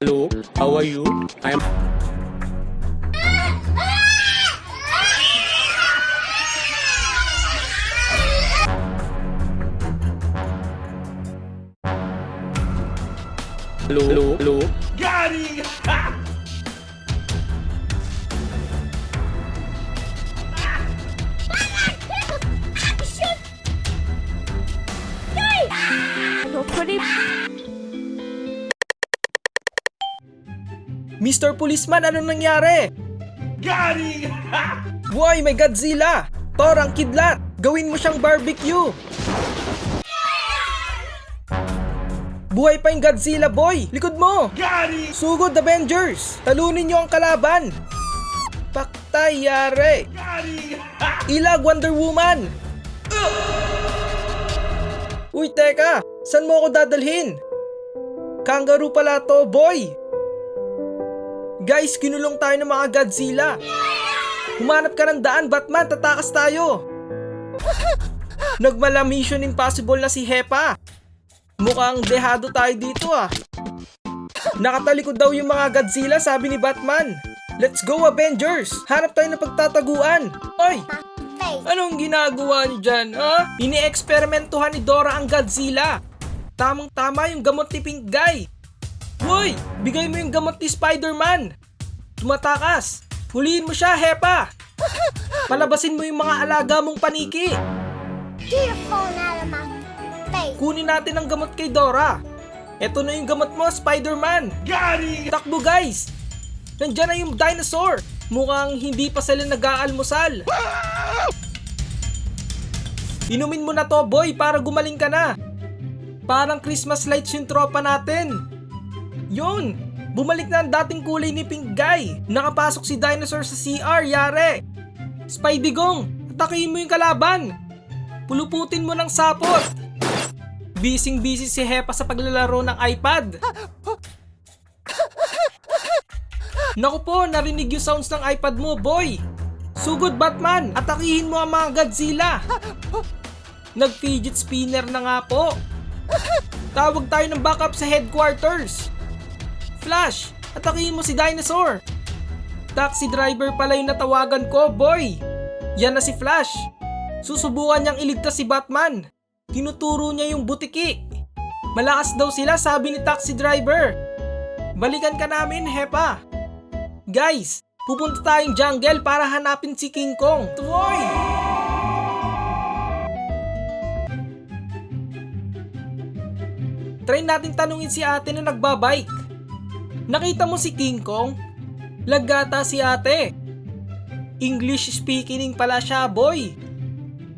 Hello, how are you? I'm Hello, hello, hello. Ano po rin? Mr. Policeman, anong nangyari? Boy, may Godzilla! Thor, ang kidlat! Gawin mo siyang barbecue! Buhay pa yung Godzilla, boy! Likod mo! Sugod, Avengers! Talunin niyo ang kalaban! Paktay, yare! Ilag, Wonder Woman! Uy, teka! San mo ako dadalhin? Kangaroo pala to, boy! Guys, kinulong tayo ng mga Godzilla. Humanap ka ng daan, Batman. Tatakas tayo. Nagmala Mission Impossible na si Hepa. Mukhang dehado tayo dito ah. Nakatalikod daw yung mga Godzilla, sabi ni Batman. Let's go Avengers! Hanap tayo ng pagtataguan. Oy! Anong ginagawa niyo dyan, ha? Ini-eksperimentuhan ni Dora ang Godzilla. Tamang-tama yung gamot ni Pink Guy. Hoy! Bigay mo yung gamot ni Spider-Man! Tumatakas! Huliin mo siya, Hepa! Palabasin mo yung mga alaga mong paniki! Get your phone out of my face. Kunin natin ang gamot kay Dora! Eto na yung gamot mo, Spider-Man! Takbo, guys! Nandyan na yung dinosaur! Mukhang hindi pa sila nag-aalmusal! Inumin mo na to, boy, para gumaling ka na! Parang Christmas lights yung tropa natin! Yun! Bumalik na ang dating kulay ni Pink Guy! Nakapasok si Dinosaur sa CR, yare! Spidey Gong, atakihin mo yung kalaban! Puluputin mo ng sapot! Bising busy si Hepa sa paglalaro ng iPad! Naku po, narinig yung sounds ng iPad mo, boy! Sugod Batman, atakihin mo ang mga Godzilla! Nag-fidget spinner na nga po! Tawag tayo ng backup sa headquarters! Flash, atakihin mo si Dinosaur! Taxi driver pala yung natawagan ko, boy! Yan na si Flash! Susubukan niyang iligtas si Batman! Tinuturo niya yung butiki! Malakas daw sila sabi ni taxi driver! Balikan ka namin, Hepa! Guys, pupunta tayong jungle para hanapin si King Kong! Tumoy! Try natin tanungin si ate na nagbabike. Nakita mo si King Kong? Lagata si ate. English speaking pala siya, boy.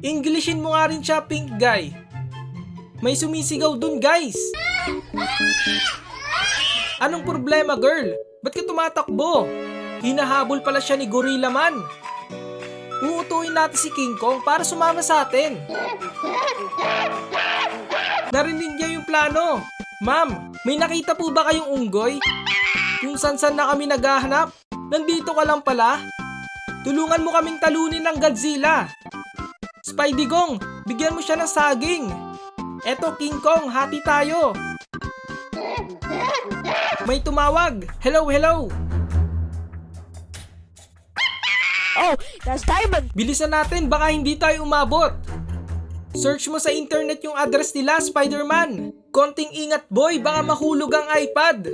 Englishin mo nga rin siya, pink guy. May sumisigaw dun, guys. Anong problema, girl? Ba't ka tumatakbo? Hinahabol pala siya ni Gorilla Man. Uutuin natin si King Kong para sumama sa atin. Narinig plano. Ma'am, may nakita po ba kayong unggoy? Kung san-san na kami naghahanap, nandito ka lang pala. Tulungan mo kaming talunin ng Godzilla. Spidey Gong, bigyan mo siya ng saging. Eto King Kong, hati tayo. May tumawag. Hello, hello. Oh, that's Diamond. Bilisan natin, baka hindi tayo umabot. Search mo sa internet yung address nila, Spider-Man. Konting ingat boy, baka mahulog ang iPad.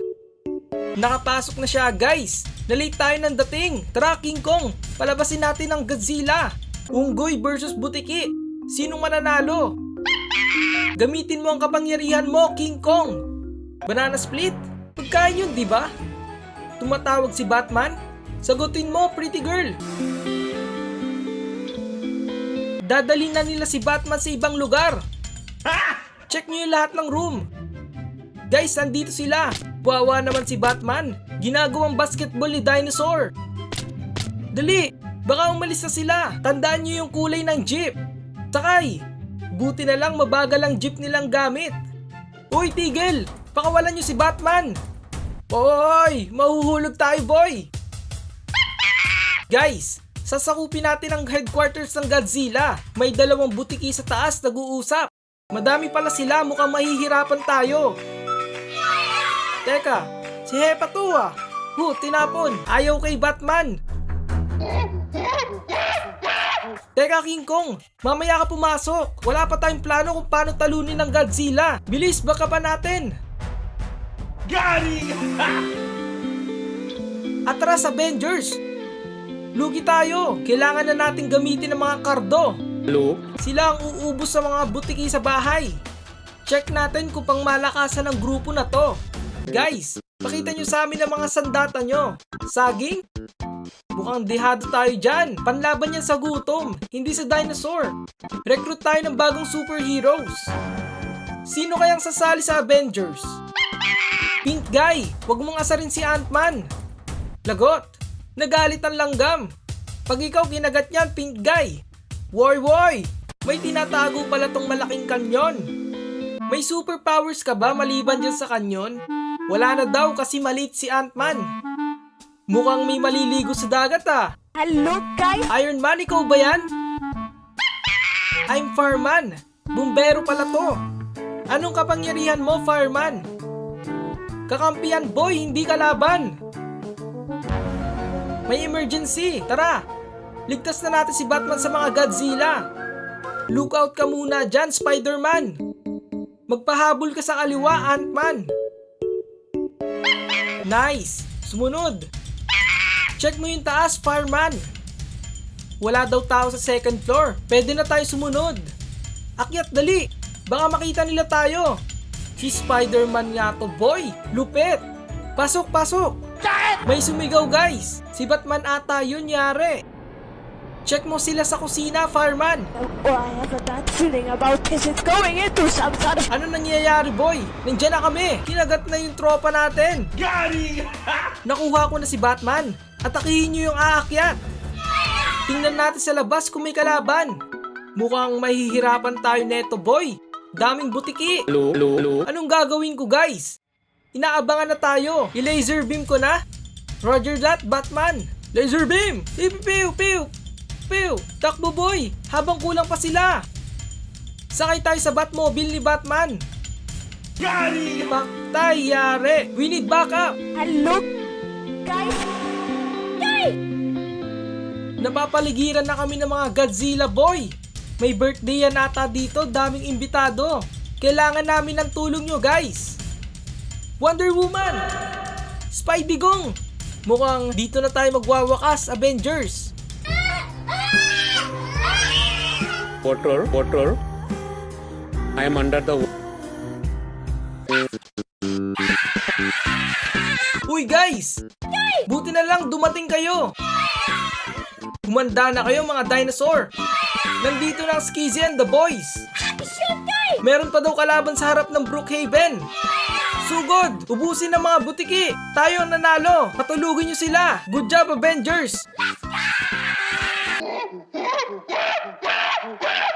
Nakapasok na siya guys. Nalate tayo ng dating. Tara King Kong, palabasin natin ang Godzilla. Unggoy versus Butiki. Sinong mananalo? Gamitin mo ang kapangyarihan mo, King Kong. Banana split? Pagkain yun, di ba? Tumatawag si Batman? Sagutin mo, pretty girl. Dadali na nila si Batman sa ibang lugar. Check nyo yung lahat ng room. Guys, andito sila. Buwawa naman si Batman. Ginagawang basketball ni Dinosaur. Dali, baka umalis na sila. Tandaan nyo yung kulay ng jeep. Sakay. Buti na lang mabagal ang jeep nilang gamit. Uy, tigil! Pakawalan nyo si Batman! Hoy! Mahuhulog tayo, boy! Guys, sasakupin natin ang headquarters ng Godzilla. May dalawang butiki sa taas nag-uusap. Madami pala sila, mukhang mahihirapan tayo. Teka, Si Hepa to ah. Hu, tinapon. Ayaw kay Batman. Teka King Kong, mamaya ka pumasok. Wala pa tayong plano kung paano talunin ng Godzilla. Bilis, baka pa natin. Atras Avengers! Lugi tayo! Kailangan na nating gamitin ang mga kardo. Luke, Sila ang uubos sa mga butiki sa bahay. Check natin kung pang malakasan ng grupo na to. Guys, pakita nyo sa amin ang mga sandata nyo. Saging? Mukhang dehado tayo dyan. Panlaban yan sa gutom, hindi sa dinosaur. Recruit tayo ng bagong superheroes. Sino kayang sasali sa Avengers? Pink Guy, wag mong asarin si Ant-Man. Lagot, nagalit ang langgam. Pag ikaw kinagat niyan, Pink Guy. Woy woy, may tinatago pala tong malaking kanyon. May superpowers ka ba maliban dyan sa kanyon? Wala na daw kasi malit si Ant-Man. Mukhang may maliligo sa dagat ah. Hello, guys. Iron Man, ikaw ba yan? I'm Fireman. Bumbero pala to. Anong kapangyarihan mo, Fireman? Kakampiyan, boy, hindi kalaban. May emergency. Tara, ligtas na natin si Batman sa mga Godzilla. Look out ka muna dyan, Spider-Man. Magpahabol ka sa kaliwa, Ant-Man. Nice! Sumunod! Check mo yung taas, fireman. Wala daw tao sa second floor. Pwede na tayo sumunod. Akyat, dali. Baka makita nila tayo. Si Spider-Man nga to, boy. Lupit. Pasok, pasok. May sumigaw, guys. Si Batman ata yun, yare. Check mo sila sa kusina, fireman. Oh, I have a bad feeling about this. It's going into some sort of... Ano nangyayari, boy? Nandiyan na kami. Kinagat na yung tropa natin. Nakuha ko na si Batman. Atakihin niyo yung aakyat. Tingnan natin sa labas kung may kalaban. Mukhang mahihirapan tayo neto, boy. Daming butiki. Luke, Luke, Luke. Anong gagawin ko, guys? Inaabangan na tayo. I-laser beam ko na. Roger that, Batman. Laser beam! Piu, piu, piu, piu. Takbo, boy. Habang kulang pa sila. Sakay tayo sa Batmobile ni Batman. Paktay, yare. We need backup. Hello, guys. Napapaligiran na kami ng mga Godzilla boy. May birthday yan ata dito, daming imbitado. Kailangan namin ng tulong nyo guys. Wonder Woman! Spidey Gong! Mukhang dito na tayo magwawakas, Avengers. Water, water. I am under the Uy guys! Buti na lang dumating kayo! Humanda na kayo mga dinosaur! Nandito na ang Skizzy and the boys! Meron pa daw kalaban sa harap ng Brookhaven! Sugod! Ubusin ang mga butiki! Tayo ang nanalo! Patulugin nyo sila! Good job, Avengers! Let's go!